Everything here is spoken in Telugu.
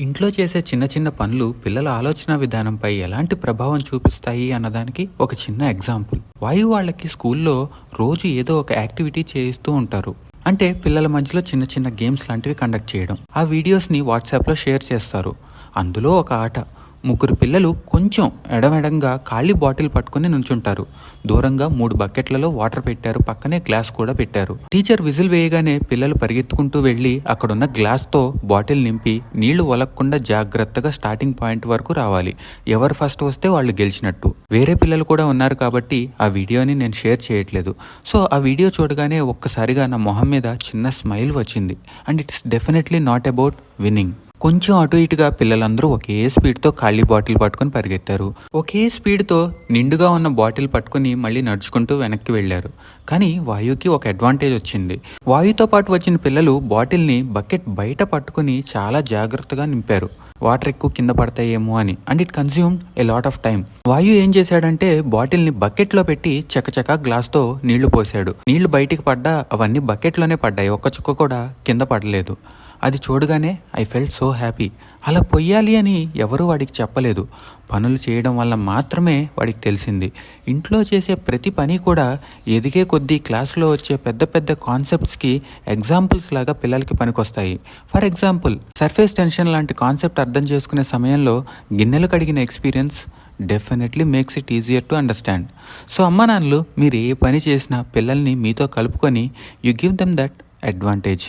ఇంట్లో చేసే చిన్న చిన్న పనులు పిల్లల ఆలోచన విధానంపై ఎలాంటి ప్రభావం చూపిస్తాయి అన్నదానికి ఒక చిన్న ఎగ్జాంపుల్. వాయు వాళ్ళకి స్కూల్లో రోజు ఏదో ఒక యాక్టివిటీ చేయిస్తూ ఉంటారు. అంటే పిల్లల మధ్యలో చిన్న చిన్న గేమ్స్ లాంటివి కండక్ట్ చేయడం. ఆ వీడియోస్ని వాట్సాప్లో షేర్ చేస్తారు. అందులో ఒక ఆట. ముగ్గురు పిల్లలు కొంచెం ఎడమెడంగా ఖాళీ బాటిల్ పట్టుకుని నుంచుంటారు. దూరంగా మూడు బకెట్లలో వాటర్ పెట్టారు. పక్కనే గ్లాస్ కూడా పెట్టారు. టీచర్ విజిల్ వేయగానే పిల్లలు పరిగెత్తుకుంటూ వెళ్ళి అక్కడున్న గ్లాస్తో బాటిల్ నింపి నీళ్ళు ఒలక్కుండా జాగ్రత్తగా స్టార్టింగ్ పాయింట్ వరకు రావాలి. ఎవరు ఫస్ట్ వస్తే వాళ్ళు గెలిచినట్టు. వేరే పిల్లలు కూడా ఉన్నారు కాబట్టి ఆ వీడియోని నేను షేర్ చేయట్లేదు. సో ఆ వీడియో చూడగానే ఒక్కసారిగా నా మొహం మీద చిన్న స్మైల్ వచ్చింది. And it's definitely not about winning. కొంచెం అటు ఇటుగా పిల్లలందరూ ఒకే స్పీడ్తో ఖాళీ బాటిల్ పట్టుకొని పరిగెత్తారు. ఒకే స్పీడ్తో నిండుగా ఉన్న బాటిల్ పట్టుకుని మళ్ళీ నడుచుకుంటూ వెనక్కి వెళ్ళారు. కానీ వాయుకి ఒక అడ్వాంటేజ్ వచ్చింది. వాయుతో పాటు వచ్చిన పిల్లలు బాటిల్ని బకెట్ బయట పట్టుకుని చాలా జాగ్రత్తగా నింపారు. వాటర్ ఎక్కువ కింద పడతాయేమో అని. And it consume a lot of time Vayu ఏం చేశాడంటే బాటిల్ని బకెట్లో పెట్టి చకచకా గ్లాస్తో నీళ్ళు పోసాడు. నీళ్ళు బయటికి పడ్డా అవన్నీ బకెట్లోనే పడ్డాయి. ఒక్క చుక్క కూడా కింద పడలేదు. అది చూడగానే ఐ ఫెల్ట్ సో హ్యాపీ. అలా పొయ్యాలి అని ఎవరూ వాడికి చెప్పలేదు. పనులు చేయడం వల్ల మాత్రమే వాడికి తెలిసింది. ఇంట్లో చేసే ప్రతి పని కూడా ఎదిగే కొద్దీ క్లాస్లో వచ్చే పెద్ద పెద్ద కాన్సెప్ట్స్కి ఎగ్జాంపుల్స్ లాగా పిల్లలకి పనికొస్తాయి. ఫర్ ఎగ్జాంపుల్ సర్ఫేస్ టెన్షన్ లాంటి కాన్సెప్ట్ అర్థం చేసుకునే సమయంలో గిన్నెలు కడిగిన experience definitely makes it easier to understand so అమ్మ నాన్నలు మీరు ఏ పని చేసినా పిల్లల్ని మీతో కలుపుకొని you give them that advantage